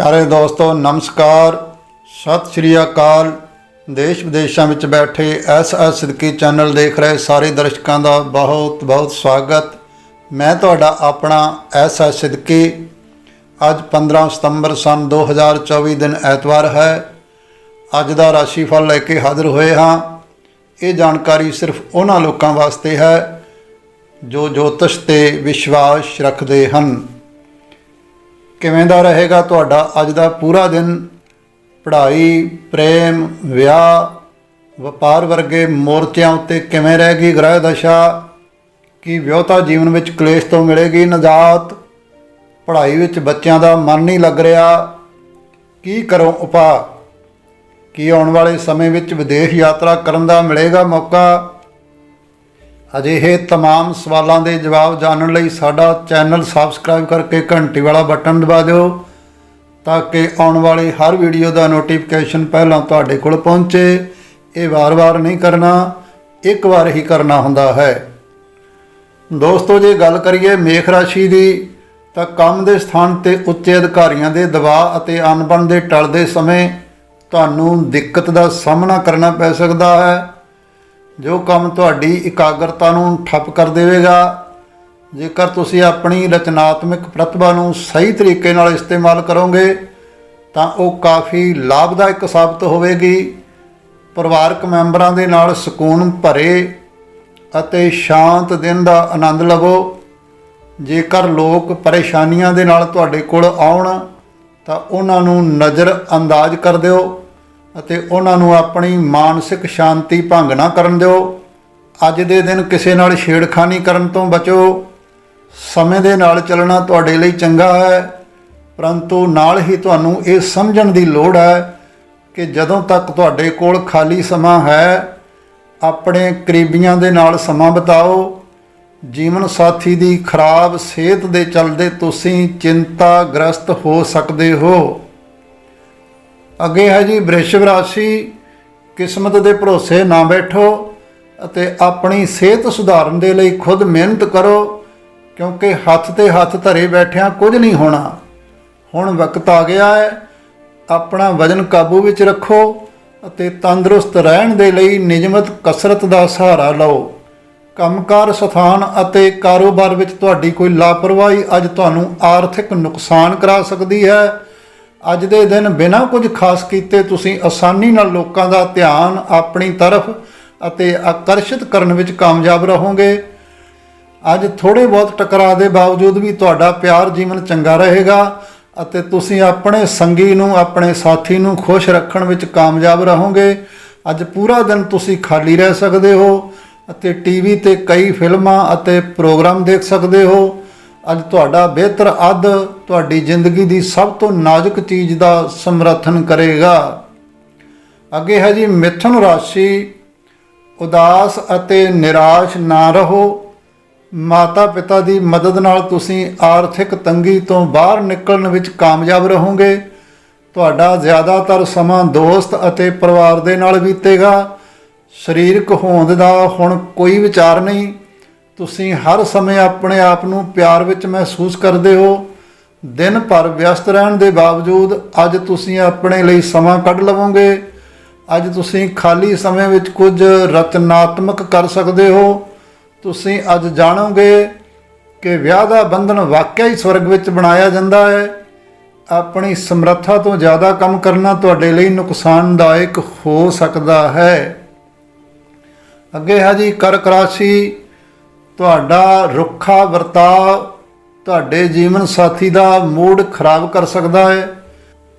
ਪਿਆਰੇ ਦੋਸਤੋ, ਨਮਸਕਾਰ। ਸਤਿ ਸ਼੍ਰੀ ਅਕਾਲ। ਦੇਸ਼ ਵਿਦੇਸ਼ਾਂ ਵਿੱਚ ਬੈਠੇ ਐਸ ਐਸ ਸਿੱਧਕੀ ਚੈਨਲ ਦੇਖ ਰਹੇ ਸਾਰੇ ਦਰਸ਼ਕਾਂ ਦਾ ਬਹੁਤ ਬਹੁਤ ਸਵਾਗਤ। ਮੈਂ ਤੁਹਾਡਾ ਆਪਣਾ ਐਸ ਐਸ ਸਿੱਧਕੀ। ਅੱਜ 15 ਸਤੰਬਰ ਸਨ 2024 ਦਿਨ ਐਤਵਾਰ ਹੈ। ਅੱਜ ਦਾ ਰਾਸ਼ੀਫਲ ਲੈ ਕੇ ਹਾਜ਼ਰ ਹੋਏ ਹਾਂ। ਇਹ ਜਾਣਕਾਰੀ ਸਿਰਫ ਉਹਨਾਂ ਲੋਕਾਂ ਵਾਸਤੇ ਹੈ ਜੋ ਜੋਤਿਸ਼ ਤੇ ਵਿਸ਼ਵਾਸ ਰੱਖਦੇ ਹਨ। ਕਿਵੇਂ ਦਾ ਰਹੇਗਾ ਤੁਹਾਡਾ ਅੱਜ ਦਾ ਪੂਰਾ ਦਿਨ? ਪੜ੍ਹਾਈ, ਪ੍ਰੇਮ, ਵਿਆਹ, ਵਪਾਰ ਵਰਗੇ ਮੋਰਚਿਆਂ ਉੱਤੇ ਕਿਵੇਂ ਰਹੇਗੀ ਗ੍ਰਹਿ ਦਸ਼ਾ? ਕੀ ਵਿਆਹਤਾ ਜੀਵਨ ਵਿੱਚ ਕਲੇਸ਼ ਤੋਂ ਮਿਲੇਗੀ ਨਜਾਤ? ਪੜ੍ਹਾਈ ਵਿੱਚ ਬੱਚਿਆਂ ਦਾ ਮਨ ਨਹੀਂ ਲੱਗ ਰਿਹਾ। ਕੀ ਕਰੋ ਉਪਾਅ? ਕੀ ਆਉਣ ਵਾਲੇ ਸਮੇਂ ਵਿੱਚ ਵਿਦੇਸ਼ ਯਾਤਰਾ ਕਰਨ ਦਾ ਮਿਲੇਗਾ ਮੌਕਾ? ਅਜਿਹੇ तमाम ਸਵਾਲਾਂ ਦੇ ਜਵਾਬ ਜਾਣਨ ਲਈ ਸਾਡਾ ਚੈਨਲ ਸਬਸਕ੍ਰਾਈਬ ਕਰਕੇ ਘੰਟੀ ਵਾਲਾ ਬਟਨ ਦਬਾ ਦਿਓ ਤਾਂ ਕਿ ਆਉਣ ਵਾਲੀ ਹਰ ਵੀਡੀਓ ਦਾ ਨੋਟੀਫਿਕੇਸ਼ਨ ਪਹਿਲਾਂ ਤੁਹਾਡੇ ਕੋਲ ਪਹੁੰਚੇ ਇਹ ਵਾਰ-ਵਾਰ ਨਹੀਂ ਕਰਨਾ ਇੱਕ ਵਾਰ ਹੀ ਕਰਨਾ ਹੁੰਦਾ ਹੈ ਦੋਸਤੋ ਜੇ ਗੱਲ ਕਰੀਏ ਮੇਖ ਰਾਸ਼ੀ ਦੀ ਤਾਂ ਕੰਮ ਦੇ ਸਥਾਨ ਤੇ ਉੱਚੇ ਅਧਿਕਾਰੀਆਂ ਦੇ ਦਬਾਅ ਅਤੇ ਅਣਬਣ ਦੇ ਟਲਦੇ ਸਮੇਂ ਤੁਹਾਨੂੰ ਦਿੱਕਤ ਦਾ ਸਾਹਮਣਾ ਕਰਨਾ ਪੈ ਸਕਦਾ ਹੈ ਜੋ ਕੰਮ ਤੁਹਾਡੀ ਇਕਾਗਰਤਾ ਨੂੰ ਠੱਪ ਕਰ ਦੇਵੇਗਾ, ਜੇਕਰ ਤੁਸੀਂ ਆਪਣੀ ਰਚਨਾਤਮਕ ਪ੍ਰਤਿਭਾ ਨੂੰ ਸਹੀ ਤਰੀਕੇ ਨਾਲ ਇਸਤੇਮਾਲ ਕਰੋਗੇ, ਤਾਂ ਉਹ ਕਾਫੀ ਲਾਭਦਾਇਕ ਸਾਬਤ ਹੋਵੇਗੀ। ਪਰਿਵਾਰਕ ਮੈਂਬਰਾਂ ਦੇ ਨਾਲ ਸਕੂਨ ਭਰੇ ਅਤੇ ਸ਼ਾਂਤ ਦਿਨ ਦਾ ਆਨੰਦ ਲਵੋ। ਜੇਕਰ ਲੋਕ ਪਰੇਸ਼ਾਨੀਆਂ ਦੇ ਨਾਲ ਤੁਹਾਡੇ ਕੋਲ ਆਉਣ, ਤਾਂ ਉਹਨਾਂ ਨੂੰ ਨਜ਼ਰ ਅੰਦਾਜ਼ ਕਰ ਦਿਓ। ਅਤੇ ਉਹਨਾਂ ਨੂੰ ਆਪਣੀ ਮਾਨਸਿਕ ਸ਼ਾਂਤੀ ਭੰਗ ਨਾ ਕਰਨ ਦਿਓ। ਅੱਜ ਦੇ ਦਿਨ ਕਿਸੇ ਨਾਲ ਛੇੜਖਾਨੀ ਕਰਨ ਤੋਂ ਬਚੋ। ਸਮੇਂ ਦੇ ਨਾਲ ਚੱਲਣਾ ਤੁਹਾਡੇ ਲਈ ਚੰਗਾ ਹੈ, ਪਰੰਤੂ ਨਾਲ ਹੀ ਤੁਹਾਨੂੰ ਇਹ ਸਮਝਣ ਦੀ ਲੋੜ ਹੈ ਕਿ ਜਦੋਂ ਤੱਕ ਤੁਹਾਡੇ ਕੋਲ ਖਾਲੀ ਸਮਾਂ ਹੈ, ਆਪਣੇ ਕਰੀਬੀਆਂ ਦੇ ਨਾਲ ਸਮਾਂ ਬਿਤਾਓ। ਜੀਵਨ ਸਾਥੀ ਦੀ ਖਰਾਬ ਸਿਹਤ ਦੇ ਚਲਦੇ ਤੁਸੀਂ ਚਿੰਤਾ ਗ੍ਰਸਤ ਹੋ ਸਕਦੇ ਹੋ। ਅੱਗੇ ਹੈ ਜੀ ਬ੍ਰਿਸ਼ਭ ਰਾਸ਼ੀ, ਕਿਸਮਤ ਦੇ ਭਰੋਸੇ ਨਾ ਬੈਠੋ ਅਤੇ ਆਪਣੀ ਸਿਹਤ ਸੁਧਾਰਨ ਦੇ ਲਈ ਖੁਦ ਮਿਹਨਤ ਕਰੋ, ਕਿਉਂਕਿ ਹੱਥ ਤੇ ਹੱਥ ਧਰੇ ਬੈਠਿਆਂ ਕੁਝ ਨਹੀਂ ਹੋਣਾ। ਹੁਣ ਵਕਤ ਆ ਗਿਆ ਹੈ, ਆਪਣਾ ਵਜਨ ਕਾਬੂ ਵਿੱਚ ਰੱਖੋ ਅਤੇ ਤੰਦਰੁਸਤ ਰਹਿਣ ਦੇ ਲਈ ਨਿਯਮਤ ਕਸਰਤ ਦਾ ਸਹਾਰਾ ਲਓ। ਕੰਮਕਾਰ, ਸਥਾਨ ਅਤੇ ਕਾਰੋਬਾਰ ਵਿੱਚ ਤੁਹਾਡੀ ਕੋਈ ਲਾਪਰਵਾਹੀ ਅੱਜ ਤੁਹਾਨੂੰ ਆਰਥਿਕ ਨੁਕਸਾਨ ਕਰਾ ਸਕਦੀ ਹੈ। ਅੱਜ ਦੇ ਦਿਨ ਬਿਨਾਂ ਕੁਝ ਖਾਸ ਕੀਤੇ ਤੁਸੀਂ ਆਸਾਨੀ ਨਾਲ ਲੋਕਾਂ ਦਾ ਧਿਆਨ ਆਪਣੀ ਤਰਫ ਅਤੇ ਆਕਰਸ਼ਿਤ ਕਰਨ ਵਿੱਚ ਕਾਮਯਾਬ ਰਹੋਗੇ। ਅੱਜ ਥੋੜੇ ਬਹੁਤ ਟਕਰਾਅ ਦੇ ਬਾਵਜੂਦ ਵੀ ਤੁਹਾਡਾ ਪਿਆਰ ਜੀਵਨ ਚੰਗਾ ਰਹੇਗਾ ਅਤੇ ਤੁਸੀਂ ਆਪਣੇ ਸੰਗੀ ਨੂੰ, ਆਪਣੇ ਸਾਥੀ ਨੂੰ ਖੁਸ਼ ਰੱਖਣ ਵਿੱਚ ਕਾਮਯਾਬ ਰਹੋਗੇ। ਅੱਜ ਪੂਰਾ ਦਿਨ ਤੁਸੀਂ ਖਾਲੀ ਰਹਿ ਸਕਦੇ ਹੋ ਅਤੇ ਟੀਵੀ ਤੇ ਕਈ ਫਿਲਮਾਂ ਅਤੇ ਪ੍ਰੋਗਰਾਮ ਦੇਖ ਸਕਦੇ ਹੋ। ਅੱਜ ਤੁਹਾਡਾ ਬਿਹਤਰ ਅੱਧ ਤੁਹਾਡੀ ਜ਼ਿੰਦਗੀ ਦੀ ਸਭ ਤੋਂ ਨਾਜ਼ੁਕ ਚੀਜ਼ ਦਾ ਸਮਰਥਨ ਕਰੇਗਾ। ਅੱਗੇ ਹੈ ਜੀ, ਮਿਥੁਨ ਰਾਸ਼ੀ। ਉਦਾਸ ਅਤੇ ਨਿਰਾਸ਼ ਨਾ ਰਹੋ। ਮਾਤਾ ਪਿਤਾ ਦੀ ਮਦਦ ਨਾਲ ਤੁਸੀਂ ਆਰਥਿਕ ਤੰਗੀ ਤੋਂ ਬਾਹਰ ਨਿਕਲਣ ਵਿੱਚ ਕਾਮਯਾਬ ਰਹੋਗੇ। ਤੁਹਾਡਾ ਜ਼ਿਆਦਾਤਰ ਸਮਾਂ ਦੋਸਤ ਅਤੇ ਪਰਿਵਾਰ ਦੇ ਨਾਲ ਬੀਤੇਗਾ। ਸਰੀਰਕ ਹੋਂਦ ਦਾ ਹੁਣ ਕੋਈ ਵਿਚਾਰ ਨਹੀਂ। ਤੁਸੀਂ ਹਰ ਸਮੇਂ ਆਪਣੇ ਆਪ ਨੂੰ ਪਿਆਰ ਵਿੱਚ ਮਹਿਸੂਸ ਕਰਦੇ ਹੋ। ਦਿਨ ਭਰ ਵਿਅਸਤ ਰਹਿਣ ਦੇ ਬਾਵਜੂਦ ਅੱਜ ਤੁਸੀਂ ਆਪਣੇ ਲਈ ਸਮਾਂ ਕੱਢ ਲਵੋਗੇ। ਅੱਜ ਤੁਸੀਂ ਖਾਲੀ ਸਮੇਂ ਵਿੱਚ ਕੁਝ ਰਚਨਾਤਮਕ ਕਰ ਸਕਦੇ ਹੋ। ਤੁਸੀਂ ਅੱਜ ਜਾਣੋਗੇ ਕਿ ਵਿਆਹ ਦਾ ਬੰਧਨ ਵਾਕਿਆ ਹੀ ਸਵਰਗ ਵਿੱਚ ਬਣਾਇਆ ਜਾਂਦਾ ਹੈ। ਆਪਣੀ ਸਮਰੱਥਾ ਤੋਂ ਜ਼ਿਆਦਾ ਕੰਮ ਕਰਨਾ ਤੁਹਾਡੇ ਲਈ ਨੁਕਸਾਨਦਾਇਕ ਹੋ ਸਕਦਾ ਹੈ। ਅੱਗੇ ਹੈ ਜੀ ਕਰਕ ਰਾਸ਼ੀ। ਤੁਹਾਡਾ ਰੁੱਖਾ ਵਰਤਾਅ ਤੁਹਾਡੇ ਜੀਵਨ ਸਾਥੀ ਦਾ ਮੂਡ ਖਰਾਬ ਕਰ ਸਕਦਾ ਹੈ।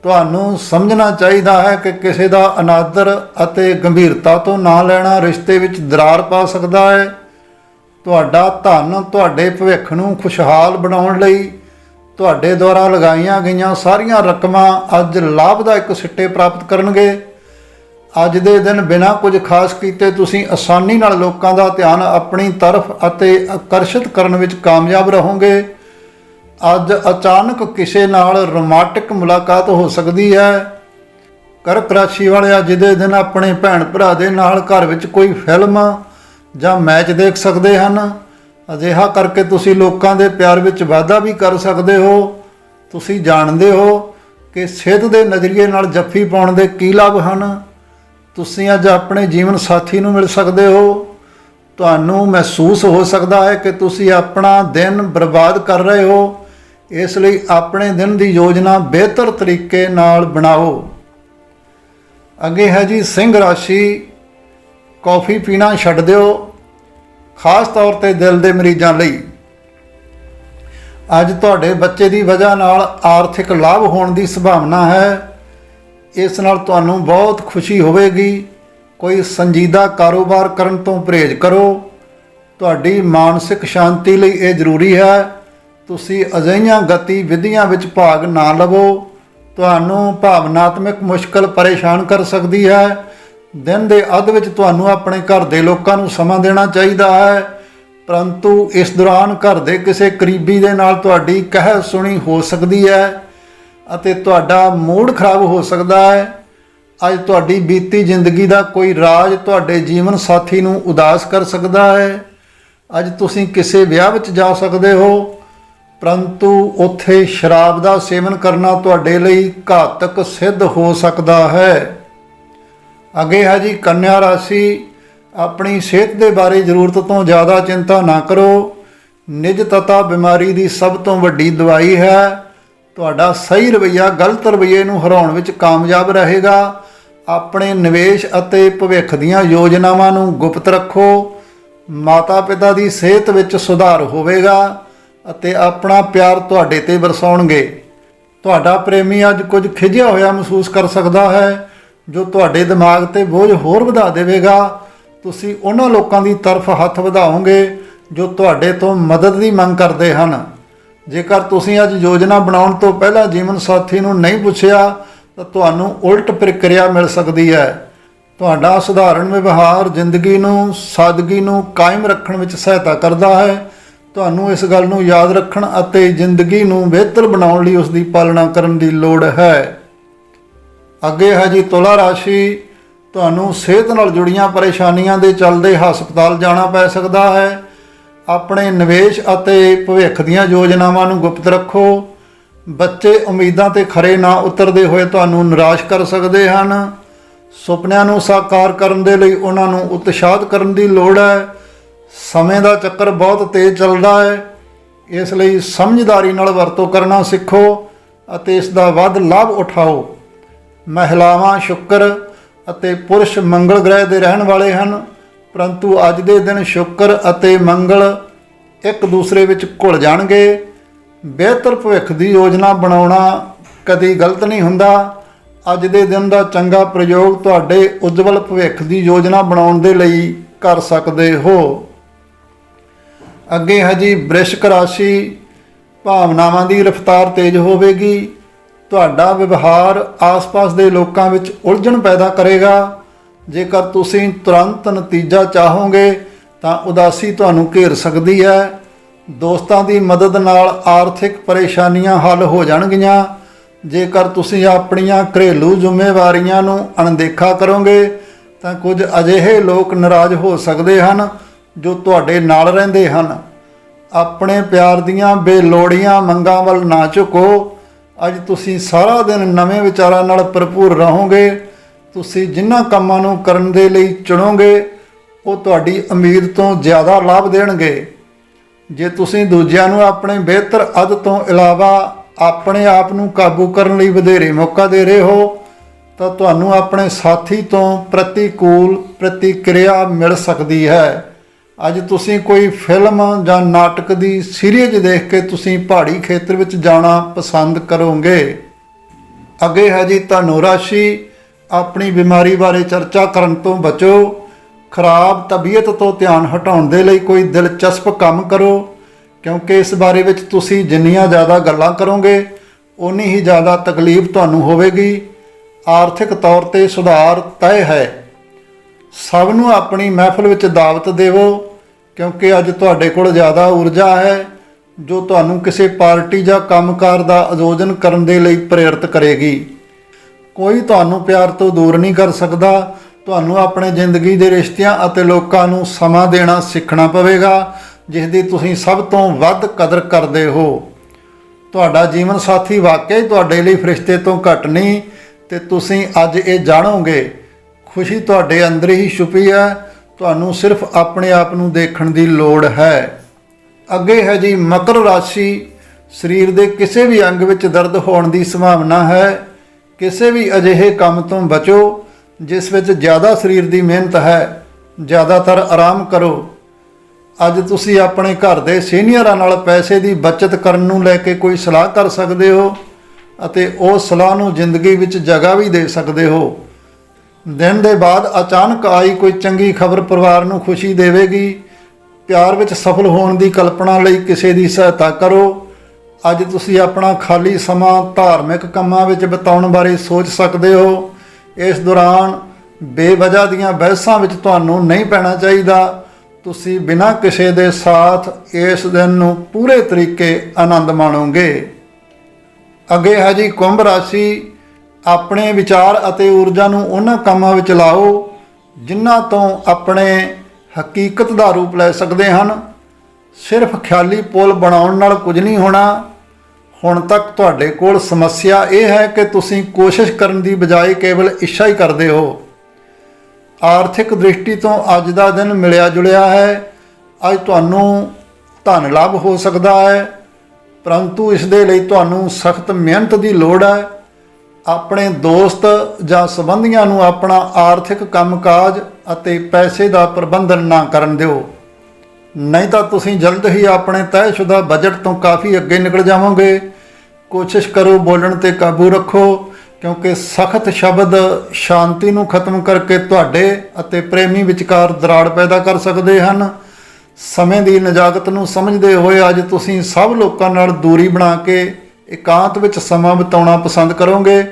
ਤੁਹਾਨੂੰ ਸਮਝਣਾ ਚਾਹੀਦਾ ਹੈ ਕਿ ਕਿਸੇ ਦਾ ਅਨਾਦਰ ਅਤੇ ਗੰਭੀਰਤਾ ਤੋਂ ਨਾ ਲੈਣਾ ਰਿਸ਼ਤੇ ਵਿੱਚ ਦਰਾਰ ਪਾ ਸਕਦਾ ਹੈ। ਤੁਹਾਡਾ ਧਨ ਤੁਹਾਡੇ ਭਵਿੱਖ ਨੂੰ ਖੁਸ਼ਹਾਲ ਬਣਾਉਣ ਲਈ ਤੁਹਾਡੇ ਦੁਆਰਾ ਲਗਾਈਆਂ ਗਈਆਂ ਸਾਰੀਆਂ ਰਕਮਾਂ ਅੱਜ ਲਾਭਦਾਇਕ ਸਿੱਟੇ ਪ੍ਰਾਪਤ ਕਰਨਗੇ। ਅੱਜ ਦੇ ਦਿਨ ਬਿਨਾਂ ਕੁਝ ਖਾਸ ਕੀਤੇ ਤੁਸੀਂ ਆਸਾਨੀ ਨਾਲ ਲੋਕਾਂ ਦਾ ਧਿਆਨ ਆਪਣੀ ਤਰਫ ਅਤੇ ਆਕਰਸ਼ਿਤ ਕਰਨ ਵਿੱਚ ਕਾਮਯਾਬ ਰਹੋਗੇ। ਅੱਜ ਅਚਾਨਕ ਕਿਸੇ ਨਾਲ ਰੋਮਾਂਟਿਕ ਮੁਲਾਕਾਤ ਹੋ ਸਕਦੀ ਹੈ। ਕਰਕ ਰਾਸ਼ੀ ਵਾਲੇ ਅੱਜ ਦੇ ਦਿਨ ਆਪਣੇ ਭੈਣ ਭਰਾ ਦੇ ਨਾਲ ਘਰ ਵਿੱਚ ਕੋਈ ਫਿਲਮ ਜਾਂ ਮੈਚ ਦੇਖ ਸਕਦੇ ਹਨ, ਅਜਿਹਾ ਕਰਕੇ ਤੁਸੀਂ ਲੋਕਾਂ ਦੇ ਪਿਆਰ ਵਿੱਚ ਵਾਧਾ ਵੀ ਕਰ ਸਕਦੇ ਹੋ। ਤੁਸੀਂ ਜਾਣਦੇ ਹੋ ਕਿ ਸਿਹਤ ਦੇ ਨਜ਼ਰੀਏ ਨਾਲ ਜੱਫੀ ਪਾਉਣ ਦੇ ਕੀ ਲਾਭ ਹਨ। ਤੁਸੀਂ ਅੱਜ ਆਪਣੇ ਜੀਵਨ ਸਾਥੀ ਨੂੰ ਮਿਲ ਸਕਦੇ ਹੋ। ਤੁਹਾਨੂੰ ਮਹਿਸੂਸ ਹੋ ਸਕਦਾ ਹੈ ਕਿ ਤੁਸੀਂ ਆਪਣਾ ਦਿਨ ਬਰਬਾਦ ਕਰ ਰਹੇ ਹੋ। ਇਸ ਲਈ ਆਪਣੇ ਦਿਨ ਦੀ ਯੋਜਨਾ ਬਿਹਤਰ ਤਰੀਕੇ ਨਾਲ ਬਣਾਓ। ਅੱਗੇ ਹੈ ਜੀ ਸਿੰਘ ਰਾਸ਼ੀ। ਕੌਫੀ ਪੀਣਾ ਛੱਡ ਦਿਓ। ਖਾਸ ਤੌਰ ਤੇ ਦਿਲ ਦੇ ਮਰੀਜ਼ਾਂ ਲਈ। ਅੱਜ ਤੁਹਾਡੇ ਬੱਚੇ ਦੀ ਵਜ੍ਹਾ ਨਾਲ ਆਰਥਿਕ ਲਾਭ ਹੋਣ ਦੀ ਸੰਭਾਵਨਾ ਹੈ। ਇਸ ਨਾਲ ਤੁਹਾਨੂੰ ਬਹੁਤ ਖੁਸ਼ੀ ਹੋਵੇਗੀ। ਕੋਈ ਸੰਜੀਦਾ ਕਾਰੋਬਾਰ ਕਰਨ ਤੋਂ ਪਰਹੇਜ਼ ਕਰੋ। ਤੁਹਾਡੀ ਮਾਨਸਿਕ ਸ਼ਾਂਤੀ ਲਈ ਇਹ ਜ਼ਰੂਰੀ ਹੈ। ਤੁਸੀਂ ਅਜਿਹੀਆਂ ਗਤੀਵਿਧੀਆਂ ਵਿੱਚ ਭਾਗ ਨਾ ਲਵੋ। ਤੁਹਾਨੂੰ ਭਾਵਨਾਤਮਕ ਮੁਸ਼ਕਲ ਪਰੇਸ਼ਾਨ ਕਰ ਸਕਦੀ ਹੈ। ਦਿਨ ਦੇ ਅੱਧ ਵਿੱਚ ਤੁਹਾਨੂੰ ਆਪਣੇ ਘਰ ਦੇ ਲੋਕਾਂ ਨੂੰ ਸਮਾਂ ਦੇਣਾ ਚਾਹੀਦਾ ਹੈ। ਪਰੰਤੂ ਇਸ ਦੌਰਾਨ ਘਰ ਦੇ ਕਿਸੇ ਕਰੀਬੀ ਦੇ ਨਾਲ ਤੁਹਾਡੀ ਕਹਿ ਸੁਣੀ ਹੋ ਸਕਦੀ ਹੈ। ਅਤੇ ਤੁਹਾਡਾ ਮੂਡ ਖਰਾਬ ਹੋ ਸਕਦਾ ਹੈ। ਅੱਜ ਤੁਹਾਡੀ ਬੀਤੀ ਜ਼ਿੰਦਗੀ ਦਾ ਕੋਈ ਰਾਜ ਤੁਹਾਡੇ ਜੀਵਨ ਸਾਥੀ ਨੂੰ ਉਦਾਸ ਕਰ ਸਕਦਾ ਹੈ। ਅੱਜ ਤੁਸੀਂ ਕਿਸੇ ਵਿਆਹ ਵਿੱਚ ਜਾ ਸਕਦੇ ਹੋ, ਪਰੰਤੂ ਉੱਥੇ ਸ਼ਰਾਬ ਦਾ ਸੇਵਨ ਕਰਨਾ ਤੁਹਾਡੇ ਲਈ ਘਾਤਕ ਸਿੱਧ ਹੋ ਸਕਦਾ ਹੈ। ਅੱਗੇ ਹੈ ਜੀ, ਕੰਨਿਆ ਰਾਸ਼ੀ, ਆਪਣੀ ਸਿਹਤ ਦੇ ਬਾਰੇ ਜ਼ਰੂਰਤ ਤੋਂ ਜ਼ਿਆਦਾ ਚਿੰਤਾ ਨਾ ਕਰੋ। ਨਿਜਤਤਾ ਬਿਮਾਰੀ ਦੀ ਸਭ ਤੋਂ ਵੱਡੀ ਦਵਾਈ ਹੈ। ਤੁਹਾਡਾ ਸਹੀ ਰਵਈਆ, ਗਲਤ ਰਵਈਏ ਨੂੰ ਹਰਾਉਣ ਵਿੱਚ ਕਾਮਯਾਬ ਰਹੇਗਾ। ਆਪਣੇ ਨਿਵੇਸ਼ ਅਤੇ ਭਵਿੱਖ ਦੀਆਂ ਯੋਜਨਾਵਾਂ ਨੂੰ ਗੁਪਤ ਰੱਖੋ। ਮਾਤਾ-ਪਿਤਾ ਦੀ ਸਿਹਤ ਵਿੱਚ ਸੁਧਾਰ ਹੋਵੇਗਾ ਅਤੇ ਆਪਣਾ ਪਿਆਰ ਤੁਹਾਡੇ ਤੇ ਵਰਸਾਉਣਗੇ। ਤੁਹਾਡਾ ਪ੍ਰੇਮੀ ਅੱਜ ਕੁਝ ਖਿਜਿਆ ਹੋਇਆ ਮਹਿਸੂਸ ਕਰ ਸਕਦਾ ਹੈ, ਜੋ ਤੁਹਾਡੇ ਦਿਮਾਗ ਤੇ ਬੋਝ ਹੋਰ ਵਧਾ ਦੇਵੇਗਾ। ਤੁਸੀਂ ਉਹਨਾਂ ਲੋਕਾਂ ਦੀ ਤਰਫ ਹੱਥ ਵਧਾਓਗੇ ਜੋ ਤੁਹਾਡੇ ਤੋਂ ਮਦਦ ਦੀ ਮੰਗ ਕਰਦੇ ਹਨ। ਜੇਕਰ ਤੁਸੀਂ ਅੱਜ ਯੋਜਨਾ ਬਣਾਉਣ ਤੋਂ ਪਹਿਲਾਂ ਜੀਵਨ ਸਾਥੀ ਨੂੰ ਨਹੀਂ ਪੁੱਛਿਆ, ਤਾਂ ਤੁਹਾਨੂੰ ਉਲਟ ਪ੍ਰਕਿਰਿਆ ਮਿਲ ਸਕਦੀ ਹੈ। ਤੁਹਾਡਾ ਸਧਾਰਨ ਵਿਵਹਾਰ ਜ਼ਿੰਦਗੀ ਨੂੰ, ਸਾਦਗੀ ਨੂੰ ਕਾਇਮ ਰੱਖਣ ਵਿੱਚ ਸਹਾਇਤਾ ਕਰਦਾ ਹੈ। ਤੁਹਾਨੂੰ ਇਸ ਗੱਲ ਨੂੰ ਯਾਦ ਰੱਖਣ ਅਤੇ ਜ਼ਿੰਦਗੀ ਨੂੰ ਬਿਹਤਰ ਬਣਾਉਣ ਲਈ ਉਸ ਦੀ ਪਾਲਣਾ ਕਰਨ ਦੀ ਲੋੜ ਹੈ। ਅੱਗੇ ਹੈ ਜੀ ਤੁਲਾ ਰਾਸ਼ੀ। ਤੁਹਾਨੂੰ ਸਿਹਤ ਨਾਲ ਜੁੜੀਆਂ ਪਰੇਸ਼ਾਨੀਆਂ ਦੇ ਚੱਲਦੇ ਹਸਪਤਾਲ ਜਾਣਾ ਪੈ ਸਕਦਾ ਹੈ। ਆਪਣੇ ਨਿਵੇਸ਼ ਅਤੇ ਭਵਿੱਖ ਦੀਆਂ ਯੋਜਨਾਵਾਂ ਨੂੰ ਗੁਪਤ ਰੱਖੋ। ਬੱਚੇ ਉਮੀਦਾਂ ਤੇ ਖਰੇ ਨਾ ਉਤਰਦੇ ਹੋਏ ਤੁਹਾਨੂੰ ਨਿਰਾਸ਼ ਕਰ ਸਕਦੇ ਹਨ। ਸੁਪਨਿਆਂ ਨੂੰ ਸਾਕਾਰ ਕਰਨ ਦੇ ਲਈ ਉਹਨਾਂ ਨੂੰ ਉਤਸ਼ਾਹਤ ਕਰਨ ਦੀ ਲੋੜ ਹੈ। ਸਮੇਂ ਦਾ ਚੱਕਰ ਬਹੁਤ ਤੇਜ਼ ਚੱਲਦਾ ਹੈ। ਇਸ ਲਈ ਸਮਝਦਾਰੀ ਨਾਲ ਵਰਤੋਂ ਕਰਨਾ ਸਿੱਖੋ ਅਤੇ ਇਸ ਦਾ ਵੱਧ ਲਾਭ ਉਠਾਓ। ਮਹਿਲਾਵਾਂ ਸ਼ੁੱਕਰ ਅਤੇ ਪੁਰਸ਼ ਮੰਗਲ ਗ੍ਰਹਿ ਦੇ ਰਹਿਣ ਵਾਲੇ ਹਨ। ਪਰੰਤੂ ਅੱਜ ਦੇ ਦਿਨ ਸ਼ੁੱਕਰ ਅਤੇ ਮੰਗਲ ਇੱਕ ਦੂਸਰੇ ਵਿੱਚ ਘੁਲ ਜਾਣਗੇ। ਬਿਹਤਰ ਭਵਿੱਖ ਦੀ ਯੋਜਨਾ ਬਣਾਉਣਾ ਕਦੀ ਗਲਤ ਨਹੀਂ ਹੁੰਦਾ। ਅੱਜ ਦੇ ਦਿਨ ਦਾ ਚੰਗਾ ਪ੍ਰਯੋਗ ਤੁਹਾਡੇ ਉਜਵਲ ਭਵਿੱਖ ਦੀ ਯੋਜਨਾ ਬਣਾਉਣ ਦੇ ਲਈ ਕਰ ਸਕਦੇ ਹੋ। ਅੱਗੇ ਹੈ ਜੀ ਬ੍ਰਿਸ਼ਕ ਰਾਸ਼ੀ ਭਾਵਨਾਵਾਂ ਦੀ ਰਫ਼ਤਾਰ ਤੇਜ਼ ਹੋਵੇਗੀ। ਤੁਹਾਡਾ ਵਿਵਹਾਰ ਆਸ-ਪਾਸ ਦੇ ਲੋਕਾਂ ਵਿੱਚ ਉਲਝਣ ਪੈਦਾ ਕਰੇਗਾ। ਜੇਕਰ ਤੁਸੀਂ ਤੁਰੰਤ ਨਤੀਜਾ ਚਾਹੋਗੇ, ਤਾਂ ਉਦਾਸੀ ਤੁਹਾਨੂੰ ਘੇਰ ਸਕਦੀ ਹੈ। ਦੋਸਤਾਂ ਦੀ ਮਦਦ ਨਾਲ ਆਰਥਿਕ ਪਰੇਸ਼ਾਨੀਆਂ ਹੱਲ ਹੋ ਜਾਣਗੀਆਂ। ਜੇਕਰ ਤੁਸੀਂ ਆਪਣੀਆਂ ਘਰੇਲੂ ਜ਼ਿੰਮੇਵਾਰੀਆਂ ਨੂੰ ਅਣਦੇਖਾ ਕਰੋਗੇ, ਤਾਂ ਕੁਝ ਅਜਿਹੇ ਲੋਕ ਨਾਰਾਜ਼ ਹੋ ਸਕਦੇ ਹਨ ਜੋ ਤੁਹਾਡੇ ਨਾਲ ਰਹਿੰਦੇ ਹਨ। ਆਪਣੇ ਪਿਆਰ ਦੀਆਂ ਬੇਲੋੜੀਆਂ ਮੰਗਾਂ ਵੱਲ ਨਾ ਝੁਕੋ। ਅੱਜ ਤੁਸੀਂ ਸਾਰਾ ਦਿਨ ਨਵੇਂ ਵਿਚਾਰਾਂ ਨਾਲ ਭਰਪੂਰ ਰਹੋਗੇ। ਤੁਸੀਂ ਜਿਨ੍ਹਾਂ ਕੰਮਾਂ ਨੂੰ ਕਰਨ ਦੇ ਲਈ ਚੁਣੋਗੇ, ਉਹ ਤੁਹਾਡੀ ਉਮੀਦ ਤੋਂ ਜ਼ਿਆਦਾ ਲਾਭ ਦੇਣਗੇ। ਜੇ ਤੁਸੀਂ ਦੂਜਿਆਂ ਨੂੰ ਆਪਣੇ ਬਿਹਤਰ ਅੱਧ ਤੋਂ ਇਲਾਵਾ ਆਪਣੇ ਆਪ ਨੂੰ ਕਾਬੂ ਕਰਨ ਲਈ ਵਧੇਰੇ ਮੌਕਾ ਦੇ ਰਹੇ ਹੋ, ਤਾਂ ਤੁਹਾਨੂੰ ਆਪਣੇ ਸਾਥੀ ਤੋਂ ਪ੍ਰਤੀਕੂਲ ਪ੍ਰਤੀਕਿਰਿਆ ਮਿਲ ਸਕਦੀ ਹੈ। ਅੱਜ ਤੁਸੀਂ ਕੋਈ ਫਿਲਮ ਜਾਂ ਨਾਟਕ ਦੀ ਸੀਰੀਜ਼ ਦੇਖ ਕੇ ਤੁਸੀਂ ਪਹਾੜੀ ਖੇਤਰ ਵਿੱਚ ਜਾਣਾ ਪਸੰਦ ਕਰੋਗੇ। ਅੱਗੇ ਹੈ ਜੀ ਧਨੁ ਰਾਸ਼ੀ। ਆਪਣੀ ਬਿਮਾਰੀ ਬਾਰੇ ਚਰਚਾ ਕਰਨ ਤੋਂ ਬਚੋ। ਖਰਾਬ ਤਬੀਅਤ ਤੋਂ ਧਿਆਨ ਹਟਾਉਣ ਦੇ ਲਈ ਕੋਈ ਦਿਲਚਸਪ ਕੰਮ ਕਰੋ, ਕਿਉਂਕਿ ਇਸ ਬਾਰੇ ਵਿੱਚ ਤੁਸੀਂ ਜਿੰਨੀਆਂ ਜ਼ਿਆਦਾ ਗੱਲਾਂ ਕਰੋਗੇ ਉਨੀ ਹੀ ਜ਼ਿਆਦਾ ਤਕਲੀਫ ਤੁਹਾਨੂੰ ਹੋਵੇਗੀ। ਆਰਥਿਕ ਤੌਰ ਤੇ ਸੁਧਾਰ ਤੈਅ ਹੈ। ਸਭ ਨੂੰ ਆਪਣੀ ਮਹਿਫਲ ਵਿੱਚ ਦਾਵਤ ਦੇਵੋ, ਕਿਉਂਕਿ ਅੱਜ ਤੁਹਾਡੇ ਕੋਲ ਜ਼ਿਆਦਾ ਊਰਜਾ ਹੈ, ਜੋ ਤੁਹਾਨੂੰ ਕਿਸੇ ਪਾਰਟੀ ਜਾਂ ਕੰਮਕਾਰ ਦਾ ਆਯੋਜਨ ਕਰਨ ਦੇ ਲਈ ਪ੍ਰੇਰਿਤ ਕਰੇਗੀ। ਕੋਈ ਤੁਹਾਨੂੰ ਪਿਆਰ ਤੋਂ ਦੂਰ ਨਹੀਂ ਕਰ ਸਕਦਾ। ਤੁਹਾਨੂੰ ਆਪਣੇ ਜ਼ਿੰਦਗੀ ਦੇ ਰਿਸ਼ਤਿਆਂ ਅਤੇ ਲੋਕਾਂ ਨੂੰ ਸਮਾਂ ਦੇਣਾ ਸਿੱਖਣਾ ਪਵੇਗਾ ਜਿਸ ਦੀ ਤੁਸੀਂ ਸਭ ਤੋਂ ਵੱਧ ਕਦਰ ਕਰਦੇ ਹੋ। ਤੁਹਾਡਾ ਜੀਵਨ ਸਾਥੀ ਵਾਕਈ ਤੁਹਾਡੇ ਲਈ ਫਰਿਸ਼ਤੇ ਤੋਂ ਘੱਟ ਨਹੀਂ, ਤੇ ਤੁਸੀਂ ਅੱਜ ਇਹ ਜਾਣੋਗੇ, ਖੁਸ਼ੀ ਤੁਹਾਡੇ ਅੰਦਰ ਹੀ ਛੁਪੀ ਹੈ, ਤੁਹਾਨੂੰ ਸਿਰਫ ਆਪਣੇ ਆਪ ਨੂੰ ਦੇਖਣ ਦੀ ਲੋੜ ਹੈ। ਅੱਗੇ ਹੈ ਜੀ ਮਕਰ ਰਾਸ਼ੀ, ਸਰੀਰ ਦੇ ਕਿਸੇ ਵੀ ਅੰਗ ਵਿੱਚ ਦਰਦ ਹੋਣ ਦੀ ਸੰਭਾਵਨਾ ਹੈ। ਕਿਸੇ ਵੀ ਅਜਿਹੇ ਕੰਮ ਤੋਂ ਬਚੋ, ਜਿਸ ਵਿੱਚ ਜ਼ਿਆਦਾ ਸਰੀਰ ਦੀ ਮਿਹਨਤ ਹੈ, ਜ਼ਿਆਦਾਤਰ ਆਰਾਮ ਕਰੋ। ਅੱਜ ਤੁਸੀਂ ਆਪਣੇ ਘਰ ਦੇ ਸੀਨੀਅਰਾਂ ਨਾਲ ਪੈਸੇ ਦੀ ਬਚਤ ਕਰਨ ਨੂੰ ਲੈ ਕੇ ਕੋਈ ਸਲਾਹ ਕਰ ਸਕਦੇ ਹੋ ਅਤੇ ਉਹ ਸਲਾਹ ਨੂੰ ਜ਼ਿੰਦਗੀ ਵਿੱਚ ਜਗ੍ਹਾ ਵੀ ਦੇ ਸਕਦੇ ਹੋ। ਦਿਨ ਦੇ ਬਾਅਦ ਅਚਾਨਕ ਆਈ ਕੋਈ ਚੰਗੀ ਖਬਰ ਪਰਿਵਾਰ ਨੂੰ ਖੁਸ਼ੀ ਦੇਵੇਗੀ। ਪਿਆਰ ਵਿੱਚ ਸਫਲ ਹੋਣ ਦੀ ਕਲਪਨਾ ਲਈ ਕਿਸੇ ਦੀ ਸਹਾਇਤਾ ਕਰੋ। ਅੱਜ ਤੁਸੀਂ ਆਪਣਾ ਖਾਲੀ ਸਮਾਂ ਧਾਰਮਿਕ ਕੰਮਾਂ ਵਿੱਚ ਬਿਤਾਉਣ ਬਾਰੇ ਸੋਚ ਸਕਦੇ ਹੋ। ਇਸ ਦੌਰਾਨ ਬੇਵਜ੍ਹਾ ਦੀਆਂ ਬਹਿਸਾਂ ਵਿੱਚ ਤੁਹਾਨੂੰ ਨਹੀਂ ਪੈਣਾ ਚਾਹੀਦਾ। ਤੁਸੀਂ ਬਿਨਾਂ ਕਿਸੇ ਦੇ ਸਾਥ ਇਸ ਦਿਨ ਨੂੰ ਪੂਰੇ ਤਰੀਕੇ ਆਨੰਦ ਮਾਣੋਗੇ। ਅੱਗੇ ਹੈ ਜੀ ਕੁੰਭ ਰਾਸ਼ੀ। ਆਪਣੇ ਵਿਚਾਰ ਅਤੇ ਊਰਜਾ ਨੂੰ ਉਹਨਾਂ ਕੰਮਾਂ ਵਿੱਚ ਲਾਓ ਜਿਨ੍ਹਾਂ ਤੋਂ ਆਪਣੇ ਹਕੀਕਤ ਦਾ ਰੂਪ ਲੈ ਸਕਦੇ ਹਨ। ਸਿਰਫ ਖਿਆਲੀ ਪੁਲ ਬਣਾਉਣ ਨਾਲ ਕੁਝ ਨਹੀਂ ਹੋਣਾ। ਹੁਣ ਤੱਕ ਤੁਹਾਡੇ ਕੋਲ ਸਮੱਸਿਆ ਇਹ ਹੈ ਕਿ ਤੁਸੀਂ ਕੋਸ਼ਿਸ਼ ਕਰਨ ਦੀ ਬਜਾਏ ਕੇਵਲ ਇੱਛਾ ਹੀ ਕਰਦੇ ਹੋ। ਆਰਥਿਕ ਦ੍ਰਿਸ਼ਟੀ ਤੋਂ ਅੱਜ ਦਾ ਦਿਨ ਮਿਲਿਆ ਜੁਲਿਆ ਹੈ। ਅੱਜ ਤੁਹਾਨੂੰ ਧਨ ਲਾਭ ਹੋ ਸਕਦਾ ਹੈ। ਪਰੰਤੂ ਇਸ ਦੇ ਲਈ ਤੁਹਾਨੂੰ ਸਖਤ ਮਿਹਨਤ ਦੀ ਲੋੜ ਹੈ। ਆਪਣੇ ਦੋਸਤ ਜਾਂ ਸੰਬੰਧੀਆਂ ਨੂੰ ਆਪਣਾ ਆਰਥਿਕ ਕੰਮਕਾਜ ਅਤੇ ਪੈਸੇ ਦਾ ਪ੍ਰਬੰਧਨ ਨਾ ਕਰਨ ਦਿਓ। ਨਹੀਂ ਤਾਂ ਤੁਸੀਂ ਜਲਦ ਹੀ ਆਪਣੇ ਤੈਅਸ਼ੁਦਾ ਬਜਟ ਤੋਂ ਕਾਫੀ ਅੱਗੇ ਨਿਕਲ ਜਾਵੋਗੇ। ਕੋਸ਼ਿਸ਼ ਕਰੋ, ਬੋਲਣ ਤੇ ਕਾਬੂ ਰੱਖੋ, ਕਿਉਂਕਿ ਸਖਤ ਸ਼ਬਦ ਸ਼ਾਂਤੀ ਨੂੰ ਖਤਮ ਕਰਕੇ ਤੁਹਾਡੇ ਅਤੇ ਪ੍ਰੇਮੀ ਵਿਚਕਾਰ ਦਰਾੜ ਪੈਦਾ ਕਰ ਸਕਦੇ ਹਨ। ਸਮੇਂ ਦੀ ਨਜਾਕਤ ਨੂੰ ਸਮਝਦੇ ਹੋਏ ਅੱਜ ਤੁਸੀਂ ਸਭ ਲੋਕਾਂ ਨਾਲ ਦੂਰੀ ਬਣਾ ਕੇ ਇਕਾਂਤ ਵਿੱਚ ਸਮਾਂ ਬਿਤਾਉਣਾ ਪਸੰਦ ਕਰੋਗੇ।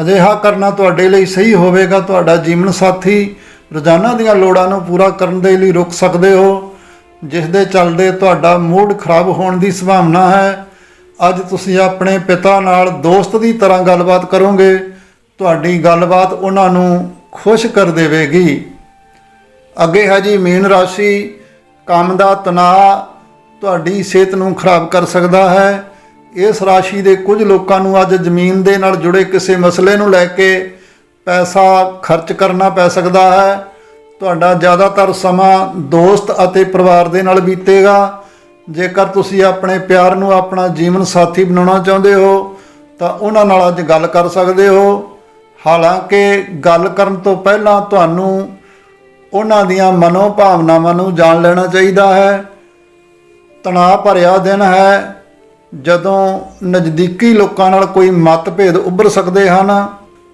ਅਜਿਹਾ ਕਰਨਾ ਤੁਹਾਡੇ ਲਈ ਸਹੀ ਹੋਵੇਗਾ। ਤੁਹਾਡਾ ਜੀਵਨ ਸਾਥੀ ਰੋਜ਼ਾਨਾ ਦੀਆਂ ਲੋੜਾਂ ਨੂੰ ਪੂਰਾ ਕਰਨ ਦੇ ਲਈ ਰੁਕ ਸਕਦੇ ਹੋ। ਜਿਸ ਦੇ ਚੱਲਦੇ ਤੁਹਾਡਾ ਮੂਡ ਖਰਾਬ ਹੋਣ ਦੀ ਸੰਭਾਵਨਾ ਹੈ। ਅੱਜ ਤੁਸੀਂ ਆਪਣੇ ਪਿਤਾ ਨਾਲ ਦੋਸਤ ਦੀ ਤਰ੍ਹਾਂ ਗੱਲਬਾਤ ਕਰੋਗੇ। ਤੁਹਾਡੀ ਗੱਲਬਾਤ ਉਹਨਾਂ ਨੂੰ ਖੁਸ਼ ਕਰ ਦੇਵੇਗੀ। ਅੱਗੇ ਹੈ ਜੀ ਮੀਨ ਰਾਸ਼ੀ, ਕੰਮ ਦਾ ਤਣਾਅ ਤੁਹਾਡੀ ਸਿਹਤ ਨੂੰ ਖਰਾਬ ਕਰ ਸਕਦਾ ਹੈ। ਇਸ ਰਾਸ਼ੀ ਦੇ ਕੁਝ ਲੋਕਾਂ ਨੂੰ ਅੱਜ ਜ਼ਮੀਨ ਦੇ ਨਾਲ ਜੁੜੇ ਕਿਸੇ ਮਸਲੇ ਨੂੰ ਲੈ ਕੇ ਪੈਸਾ ਖਰਚ ਕਰਨਾ ਪੈ ਸਕਦਾ ਹੈ। ਤੁਹਾਡਾ ਜ਼ਿਆਦਾਤਰ ਸਮਾਂ ਦੋਸਤ ਅਤੇ ਪਰਿਵਾਰ ਦੇ ਨਾਲ ਬੀਤੇਗਾ। ਜੇਕਰ ਤੁਸੀਂ ਆਪਣੇ ਪਿਆਰ ਨੂੰ ਆਪਣਾ ਜੀਵਨ ਸਾਥੀ ਬਣਾਉਣਾ ਚਾਹੁੰਦੇ ਹੋ, ਤਾਂ ਉਹਨਾਂ ਨਾਲ ਅੱਜ ਗੱਲ ਕਰ ਸਕਦੇ ਹੋ। ਹਾਲਾਂਕਿ ਗੱਲ ਕਰਨ ਤੋਂ ਪਹਿਲਾਂ ਤੁਹਾਨੂੰ ਉਹਨਾਂ ਦੀਆਂ ਮਨੋ ਭਾਵਨਾਵਾਂ ਨੂੰ ਜਾਣ ਲੈਣਾ ਚਾਹੀਦਾ ਹੈ। ਤਣਾਅ ਭਰਿਆ ਦਿਨ ਹੈ। ਜਦੋਂ ਨਜ਼ਦੀਕੀ ਲੋਕਾਂ ਨਾਲ ਕੋਈ ਮਤਭੇਦ ਉੱਭਰ ਸਕਦੇ ਹਨ,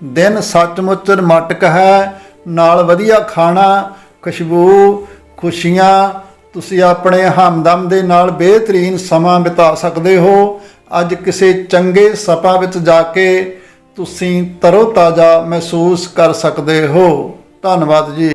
ਦਿਨ ਸੱਚਮੁੱਚ ਰਮਟਕ ਹੈ। ਨਾਲ ਵਧੀਆ ਖਾਣਾ, ਖੁਸ਼ਬੂ, ਖੁਸ਼ੀਆਂ ਤੁਸੀਂ ਆਪਣੇ ਹਮਦਮ ਦੇ ਨਾਲ ਬਿਹਤਰੀਨ ਸਮਾਂ ਬਿਤਾ ਸਕਦੇ ਹੋ। ਅੱਜ ਕਿਸੇ ਚੰਗੇ ਸਪਾ ਵਿੱਚ ਜਾ ਕੇ ਤੁਸੀਂ ਤਰੋ ਤਾਜ਼ਾ ਮਹਿਸੂਸ ਕਰ ਸਕਦੇ ਹੋ। ਧੰਨਵਾਦ ਜੀ।